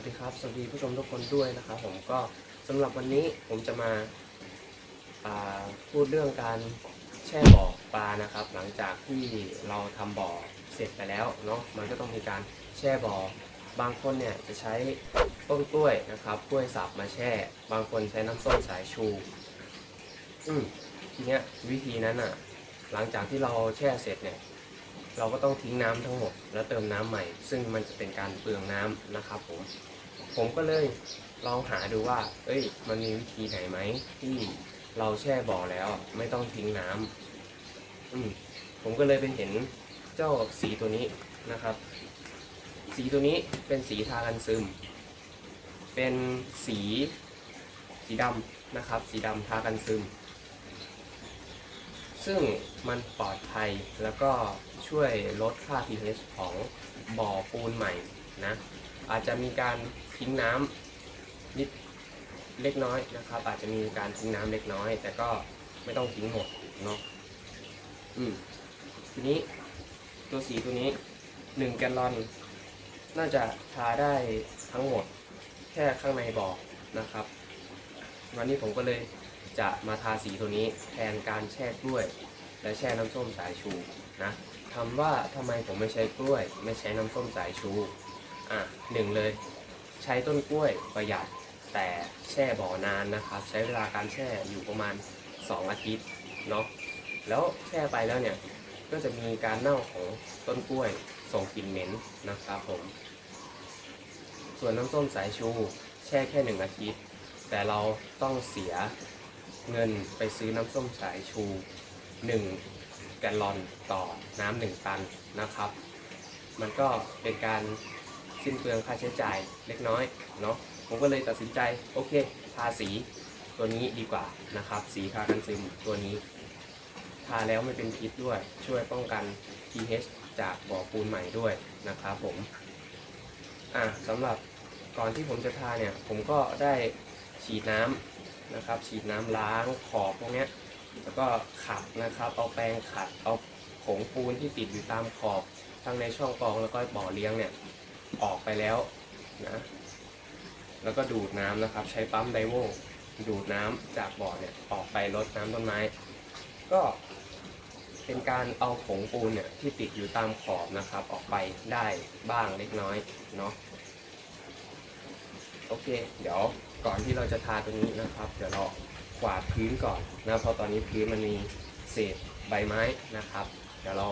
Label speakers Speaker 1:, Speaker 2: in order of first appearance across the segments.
Speaker 1: วัสดีครับสวัสดีผู้ชมทุกคนด้วยนะครับผมก็สำหรับวันนี้ผมจะมาาพูดเรื่องการแช่บ่อปลานะครับ หลังจากที่เราทำบ่อเสร็จไปแล้วเนาะมันก็ต้องมีการแช่บ่อบางคนเนี่ยจะใช้ต้นกล้วยนะครับกล้วยสับมาแช่ บางคนใช้น้ำส้มสายชู อืมทีเนี้ยวิธีนั้นอะ หลังจากที่เราแช่เสร็จเนี่ย เราก็ต้องทิ้งน้ำทั้งหมดแล้วเติมน้ำใหม่ ซึ่งมันจะเป็นการเปลืองน้ำนะครับผมผมก็เลยลองหาดูว่า เอ้ย มันมีวิธีไหนไหมที่เราแช่บ่อแล้วไม่ต้องทิ้งน้ำอืมผมก็เลยไปเห็นเจ้าสีตัวนี้นะครับ สีตัวนี้เป็นสีทากันซึม เป็นสี สีดำนะครับ สีดำทากันซึม ซึ่งมันปลอดภัยแล้วก็ช่วยลดค่า pH ของบ่อปูนใหม่นะอาจจะมีการทิ้งน้ำนิดเล็กน้อยนะครับ อาจจะมีการทิ้งน้ำเล็กน้อย แต่ก็ไม่ต้องทิ้งหมดเนาะอืมทีนี้ตัวสีตัวนี้1แกลลอนน่าจะทาได้ทั้งหมดแค่ข้างในบ่อนะครับ วันนี้ผมก็เลย จะมาทาสีตัวนี้แทนการแช่กล้วย และแช่น้ำส้มสายชูนะคำว่าทำไมผมไม่ใช้กล้วย ไม่ใช้น้ำส้มสายชูอะหนึ่งเลย ใช้ต้นกล้วยประหยัดแต่แช่บ่อนานนะครับ ใช้เวลาการแช่อยู่ประมาณ 2 อาทิตย์เนาะแล้วแช่ไปแล้วเนี่ยก็จะมีการเน่าของต้นกล้วยส่งกลิ่นเหม็นนะครับผม ส่วนน้ำส้มสายชู แช่แค่หนึ่งอาทิตย์ แต่เราต้องเสีย เงินไปซื้อน้ำส้มสายชู 1 แกลลอนต่อน้ำหนึ่งตันนะครับ มันก็เป็นการสิ้นเปลืองค่าใช้จ่ายเล็กน้อยเนาะผมก็เลยตัดสินใจโอเคทาสีตัวนี้ดีกว่านะครับ สีทากันซึมตัวนี้ ทาแล้วไม่เป็นพิษด้วยช่วยป้องกัน pH จากบ่อปูนใหม่ด้วยนะครับผมอะสำหรับก่อนที่ผมจะทาเนี่ย ผมก็ได้ฉีดน้ำ นะครับ ฉีดน้ำล้างขอบพวกนี้แล้วก็ขัดนะครับ เอาแปรงขัดเอาผงปูนที่ติดอยู่ตามขอบทั้งในช่องกรองแล้วก็บ่อเลี้ยงเนี่ยออกไปแล้วนะแล้วก็ดูดน้ำนะครับ ใช้ปั๊มไดโวดูดน้ำจากบ่อเนี่ยออกไปลดน้ำต้นไม้ ก็เป็นการเอาผงปูนเนี่ยที่ติดอยู่ตามขอบนะครับ ออกไปได้บ้างเล็กน้อยเนาะ โอเค เดี๋ยวก่อนที่เราจะทาตัวนี้นะครับ เดี๋ยวเรากวาดพื้นก่อนนะเพราะตอนนี้พื้นมันมีเศษใบไม้นะครับ เดี๋ยวเรา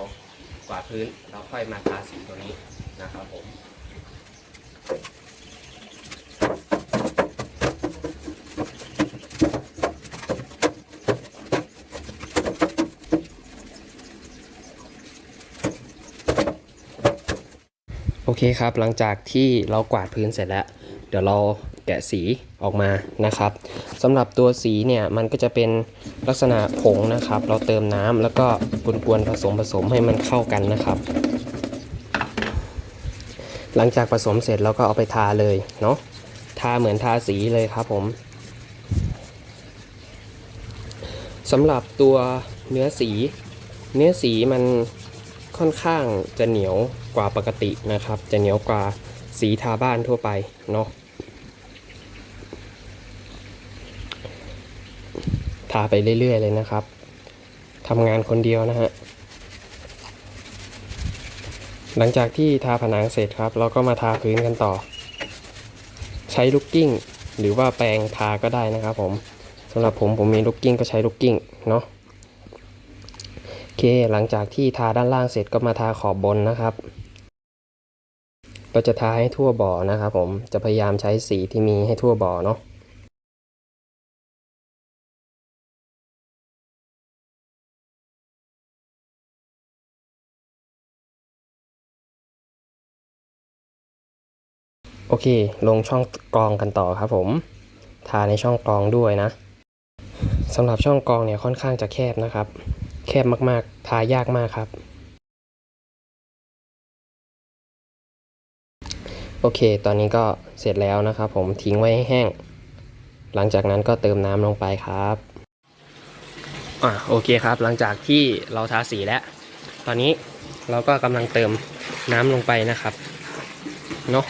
Speaker 1: กวาดพื้นแล้วค่อยมาทาสีตัวนี้นะครับผมโอเคครับ หลังจากที่เรากวาดพื้นเสร็จแล้ว เดี๋ยวเราแกะสีออกมานะครับสำหรับตัวสีเนี่ยมันก็จะเป็นลักษณะผงนะครับ เราเติมน้ำแล้วก็กวนๆผสมผสมให้มันเข้ากันนะครับ หลังจากผสมเสร็จเราก็เอาไปทาเลยเนาะทาเหมือนทาสีเลยครับผมสำหรับตัวเนื้อสี เนื้อสีมันค่อนข้างจะเหนียวกว่าปกตินะครับ จะเหนียวกว่า สีทาบ้านทั่วไปเนาะทาไปเรื่อย ๆ เลยนะครับทำงานคนเดียวนะฮะหลังจากที่ทาผนังเสร็จครับ เราก็มาทาพื้นกันต่อ ใช้ลูกกิ้ง หรือว่าแปรงทาก็ได้นะครับผมสำหรับผมผมมีลูกกิ้งก็ใช้ลูกกิ้งเนาะโอเคหลังจากที่ทาด้านล่างเสร็จก็มาทาขอบบนนะครับ ก็จะทาให้ทั่วบ่อนะครับผมจะพยายามใช้สีที่มีให้ทั่วบ่อเนาะโอเค ลงช่องกรองกันต่อครับผม ทาในช่องกรองด้วยนะสำหรับช่องกรองเนี่ยค่อนข้างจะแคบนะครับ แคบมากๆ ทายากมากครับ โอเค ตอนนี้ก็เสร็จแล้วนะครับผมทิ้งไว้ให้แห้ง หลังจากนั้นก็เติมน้ำลงไปครับอะโอเคครับ หลังจากที่เราทาสีแล้ว ตอนนี้เราก็กำลังเติมน้ำลงไปนะครับ เนาะ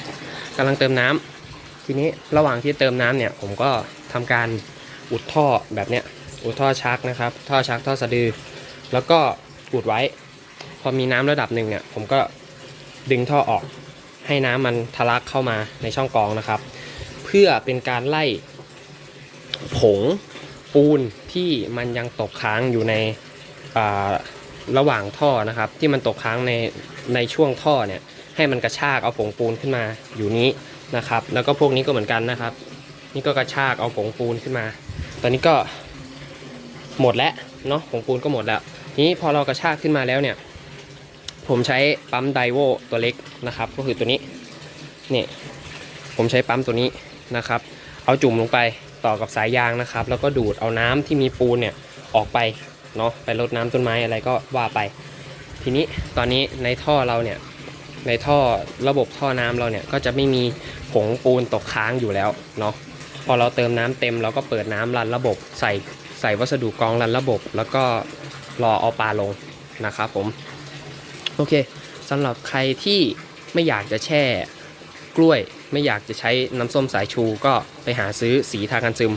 Speaker 1: กำลังเติมน้ำทีนี้ระหว่างที่เติมน้ำเนี่ย ผมก็ทำการอุดท่อแบบเนี้ย อุดท่อชักนะครับ ท่อชักท่อสะดือ แล้วก็อุดไว้ พอมีน้ำระดับหนึ่งเนี่ย ผมก็ดึงท่อออก ให้น้ำมันทะลักเข้ามาในช่องกรองนะครับ เพื่อเป็นการไล่ผงปูนที่มันยังตกค้างอยู่ในระหว่างท่อนะครับ ที่มันตกค้างในในช่วงท่อเนี่ยให้มันกระชากเอาผงปูนขึ้นมาอยู่นี้นะครับ แล้วก็พวกนี้ก็เหมือนกันนะครับ นี่ก็กระชากเอาผงปูนขึ้นมา ตอนนี้ก็หมดแล้วเนาะผงปูนก็หมดแล้วนี้พอเรากระชากขึ้นมาแล้วเนี่ย ผมใช้ปั๊มไดโวตัวเล็กนะครับ ก็คือตัวนี้นี่ผมใช้ปั๊มตัวนี้นะครับ เอาจุ่มลงไปต่อกับสายยางนะครับ แล้วก็ดูดเอาน้ำที่มีปูนเนี่ยออกไปเนาะไปรดน้ำต้นไม้อะไรก็ว่าไป ทีนี้ตอนนี้ในท่อเราเนี่ยในท่อระบบท่อน้ำเราเนี่ยก็จะไม่มีผงปูนตกค้างอยู่แล้วเนาะพอเราเติมน้ำเต็มเราก็เปิดน้ำรันระบบใส่ใส่วัสดุกรองรันระบบ แล้วก็รอเอาปลาลงนะครับผม โอเคสำหรับใครที่ไม่อยากจะแช่กล้วย ไม่อยากจะใช้น้ำส้มสายชูก็ไปหาซื้อสีทากันซึม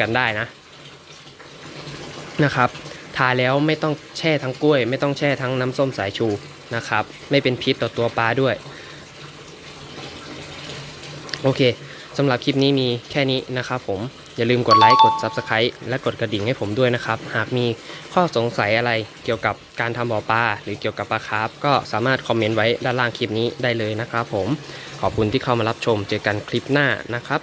Speaker 1: กันได้นะนะครับ ทาแล้วไม่ต้องแช่ทั้งกล้วย ไม่ต้องแช่ทั้งน้ำส้มสายชูนะครับ ไม่เป็นพิษต่อตัวปลาด้วย โอเคสำหรับคลิปนี้มีแค่นี้นะครับผม อย่าลืมกดไลค์กด Subscribe และกดกระดิ่งให้ผมด้วยนะครับ หากมีข้อสงสัยอะไรเกี่ยวกับการทำบ่อปลาหรือเกี่ยวกับปลาคาร์ฟก็สามารถคอมเมนต์ไว้ด้านล่างคลิปนี้ได้เลยนะครับผมขอบคุณที่เข้ามารับชมเจอกันคลิปหน้านะครับ